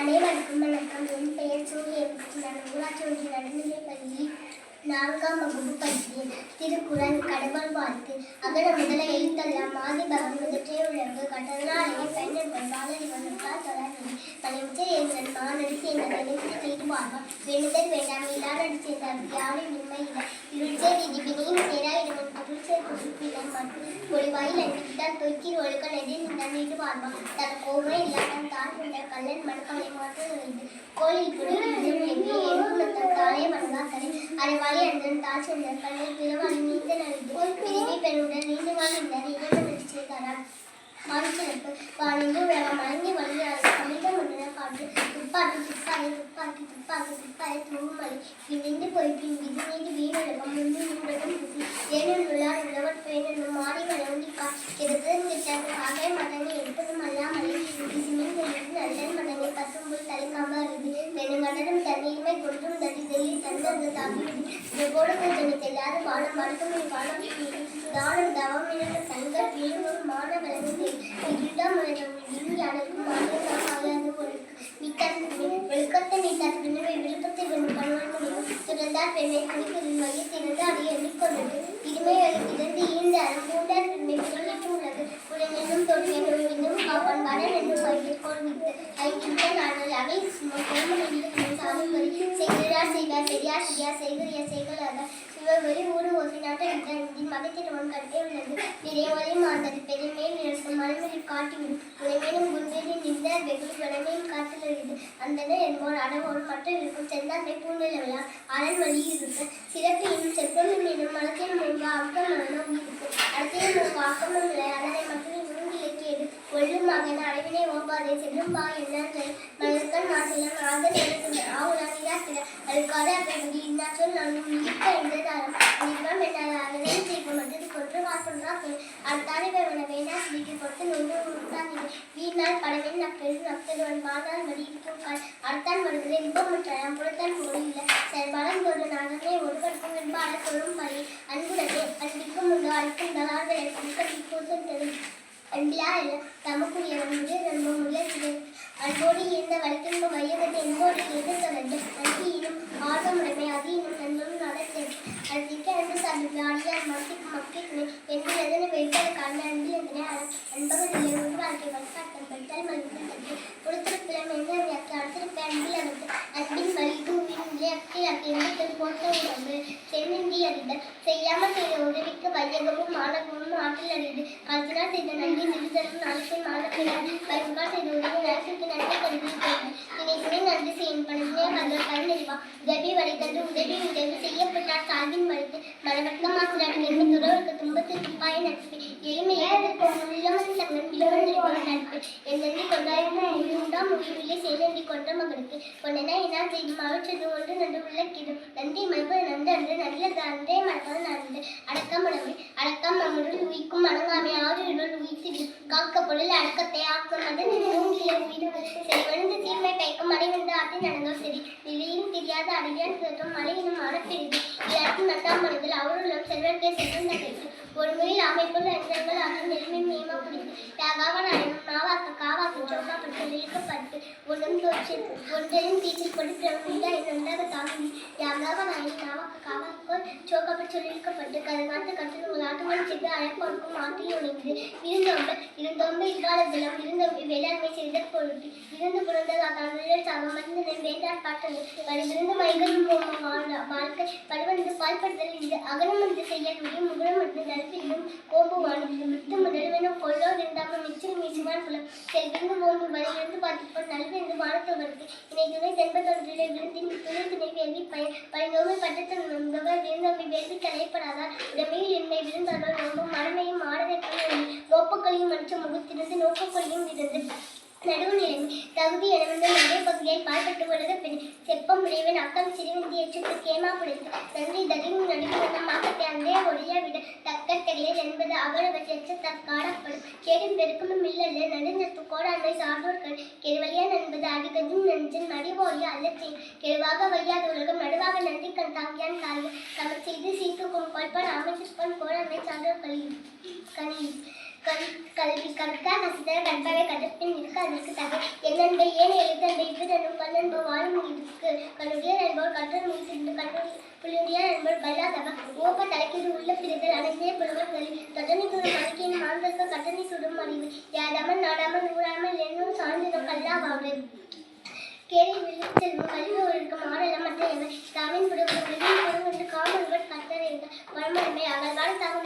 அனைவருக்கும் வணக்கம் என் பெயர் சூரியன் நான் ஊராட்சி ஒன்றிய நடுநிலைப் பள்ளி நான்காம் வகுப்பு படிக்கிறேன் திருக்குறள் கடவுள் வாழ்த்து அகர முதல எழுத்தெல்லாம் மாதி பகவன் முதற்றே உழவு கட்டதனாலேயே பெண்ணென்பன் பாலறிவன் முக்கால் தொடர்ந்து பணிமுச்சை எங்கள் மானடி சேர்ந்த நினைத்து செய்து வேண்டுதல் வேண்டாம் இல்லா நடி சேர்ந்தார் யாரும் உண்மை ஒளிவாயில் அன்பித்தால் தொய்க்கீர் ஒழுக்கல் நெடி நின்றான் வீட்டு வாழ்வான் தன் கோவை இல்லாமல் தான் கொண்ட கல்லன் மணக்கலை மாற்றம் கோழில் புரிந்து எண்குணத்தன் தானே வணங்காக்கரை அரைவாளி அண்ணன் தாழ் சென்ற கண்ணை பிறவாளி நீந்த நடித்து பிரிவை பெண்ணுடன் நீண்டு வாழ்ந்தார் இறைவன் நடிச்சிருக்கிறார் மாநிலப்பு வாழ்ந்து உலகம் மயங்கி வழியாக சமீபம் உடனே காற்று துப்பாக்கி துப்பாக்கி துப்பாக்கி துப்பாக்கி துப்பாக்கி தூமலை பிரிந்து போய் பின் விதி நீதி வீரகம் முந்தி தந்தது தாக்கியது இதோடு வானம் மறுக்கும் வானம் தானம் தவம் இழந்த மான இருடம் மாநிலம் நீத்தார் விருப்பத்தை துறந்தார் பெண்ணை அதை எண்ணிக்கொண்டது இருமை ஈந்த உள்ளது உடனென்னும் தொழிலும் காப்பான் அவை கோமலில் செய்கிறார் செய்வார் பெரியார் செய்யார் செய்கிறிய செய்களாக சிவபெரி ஊடு ஓசினாட்ட இந்தின் மகத்திடவன் கட்டே உள்ளது. நிறைவழி மாந்தது பெருமையில் நிறுத்தும் மலைமையில் காட்டிவிடும் உலகேனும் குன்றேறி நின்ற வெகு வளமையில் காட்டிலறிது அந்தன என்போர் அடவோர் மற்ற இருக்கும் செந்தாண்டை பூநிலவிழா அரண் வழி இருக்கு. சிறப்பு இன்னும் செப்பலும் என்னும் மலத்தின் முன்பு அக்கம் மரணம் இருக்கு அடுத்த முன்பு ஆக்கமும் இல்லை அதனை மட்டும் மூங்கிலக்கேடு ஒள்ளும் மகன் அடைவினை ஓம்பாதே செல்லும் பா என்ன மலர்கண் மாசிலம் ஆக நேரத்தில் ஆவுலாம் நிராசில அதுக்காக அப்படி இன்னாச்சொல் நான் இருக்க என்றதாரம் நிர்மம் என்னால் அதனை செய்ய மற்றது கொன்று வாசன்றா அடுத்தாரி வேவன வேணா சிரிக்கு பொறுத்து நொன்று உண்டாகிறது வீணால் படவில் நப்பெரு நப்பெருவன் வாழ்நாள் வழி இருக்கும் கால் அடுத்தான் வருகிறது இன்பம் முற்றாயம் புறத்தான் போல் இல்லை. செயல்பாடன் ஒரு நாகனே ஒருவருக்கும் இன்பால தொழும் பழி அன்புடனே அன்பிக்கும் உண்டு அழுக்கும் தலார்களை குடிக்கடி கூசம் அன்போடு இருந்த வழக்கின்ப வையகத்தை என்போடு எதிர்க்க வேண்டும். அன்பியினும் ஆர்வமுடைமை அதீனும் நண்பனும் நடத்தேன் அது திக்க அன்பு சார்பில் ஆடியார் மக்கிக்கு மக்கிக்கு என்று எதனை வெவ்வேறு காண்ட அன்பில் எதனை அன்பகல் இல்லை. ஒரு வாழ்க்கை வழிகாட்டம் பெற்றால் மகிழ்ச்சி கொடுத்திருப்பிடம் என்ன வியாக்கி அடுத்திருப்ப அன்பில் அகத்து அன்பின் வழி தூவின் விளையாட்டில் எண்ணத்தில் போட்ட உடம்பு தென்னிந்திய அறிந்த செய்யாமல் உதவிக்கு வையகமும் மாணவமும் ஆற்றில் அறிந்து காலத்தினால் செய்த நன்றி நிறுத்தலும் நாளைக்கு மாணவர்கள் வருங்கால் செய்த உதவி நரசுக்கு நன்றி கருதி நினைத்துணை நன்றி செய்யும் பணத்திலே கல்வர் கருணறிவா உதவி வரைத்தன்று உதவி உதவி செய்யப்பட்டார். சார்பின் மறுத்து மனவர்க்க மாசுராடி எண்ணி துறவருக்கு துன்பத்திற்கு பாய நட்பு உண்டாம் உயிரிலே சேனண்டி கொன்ற மகனுக்கு. கொண்டன என்னால் செய்யும் அவற்றது ஒன்று நன்று நன்றி நன்று அன்று நல்லது அன்றே மறப்பது நன்று அடக்கம் உடமை அடக்கம் நம்முடன் உயிக்கும் அடங்காமை ஆறு இருள் உயிர்த்திடும். காக்க பொருள் அடக்கத்தை ஆக்கும் அது தூங்கிய உயிருக்கு செல்வந்து தீமை கைக்கும் மழை வந்து ஆட்டின் சரி நிலையும் தெரியாத அடியான் சேர்த்தும் மழையினும் மரப்பெரிது எல்லாருக்கும் நட்டாம் மனதில் அவருள்ளும் செல்வத்தை செல்வந்த ஒருமையில் அமைப்புள்ள எண்ணங்கள் அதன் நிலைமை மேமா பிடித்து யாகாவ நாயனும் நாவாக்க காவாக்கு சோக்காப்பட்டு இழுக்கப்பட்டு ஒன்றும் தோற்று. ஒன்றையும் தீச்சில் கொண்டு பிரமிடா நன்றாக தாங்கி யாகாவ நாயனும் நாவாக்க காவாக்கு சோக்காப்பட்டு சொல்லியிருக்கப்பட்டு கருங்காட்டு கட்டில் ஒரு ஆட்டுமணி செய்து அழைப்போருக்கும் ஆட்டில் உழைந்து இருந்தோம்பு இருந்தோம்பு இவ்வாறு தினம் இருந்தோம்பு வேளாண்மை செய்த பொருட்டு. இருந்து புறந்த தமிழர் சமமர்ந்து வேண்டார் பாட்டது வலிமிருந்து மைகளும் வாழ்க்கை பலவந்து பால்படுதல் இந்த அகலம் வந்து செய்ய முடியும் முகரம் வந்து கோபுவான் விட்டு முதல்வனும் கொள்ளோ இருந்தாமல் மிச்சம் மீசுவான் புலம் செல்விந்து ஓம்பு வலியிருந்து பார்த்துப்போம் நல்வென்று வானத்தவருக்கு இணை துணை தென்பதொன்றிலே விருந்தின் துணை துணை வேள்வி பயன் பரிந்தோமை பட்டத்தில் நம்பவர் விருந்தமை வேள்வி கலைப்படாதார் இடமையில் என்னை விருந்தார்கள் நோம்பும் மரணையும் ஆடதை பண்ணி நோப்புகளையும் மற்ற முகத்திலிருந்து நோக்கங்களையும் இருந்து நடுவுநிலைமை தகுதி எனவந்த நிறைய பகுதியை பாழ்பட்டு உலக பின் செப்பம் இறைவன் அக்கம் சிறுவந்தி எச்சத்து கேமா புடைத்து நன்றி தகியும் நடுவு வந்த மாக்கத்தை அன்றே ஒழிய விட தக்கத்தகையல் என்பது அவரவர் எச்சத்தால் காணப்படும் கேடும் பெருக்கமும் இல்லல்ல நடுஞ்சத்து கோடாண்மை சார்ந்தோர்கள் கெருவழியான் என்பது அடிகதும் நஞ்சன் நடிவோய அல்லத்தேன். கெருவாக வையாத உலகம் நடுவாக நன்றி கண் தாங்கியான் காரியம் சமர் செய்து சீர்தூக்கும் கொள்பான் அமைச்சிருப்பான் கோடாண்மை சார்ந்தோர் கல்வி கனி கல்வி கற்கா கசிதர கண்பாவை கடுப்பின் நிற்க அதற்கு தகை. என்னென்பை ஏன் எழுத்தன்பை இது கண்டிரனும் கண்ணன்போ வாழும் இருக்கு. கண்ணுடைய என்பவர் கற்றன் முடித்திருந்து கண்ணுடைய புள்ளியுடைய என்பவர் பல்லாதவ ஓப்ப தலைக்கீடு உள்ள பிரிதல் அனைத்தே புலவர் கல்வி தட்டனை புறம் மலைக்கின் மாந்தர்க்க கட்டணி சுடும் அறிவு. யாதாமல் நாடாமல் நூறாமல் என்னும் சார்ந்திடும் கல்லாவாறு கேள்வி விழிச்செல்வம் கல்வி ஒழுக்கம் ஆடலம் மற்ற எவர்? தமிழ் புடவர் வெளியில் புறம் என்று காமல்வர் கத்தரை வன்மனமே அகழ்கால தாகம்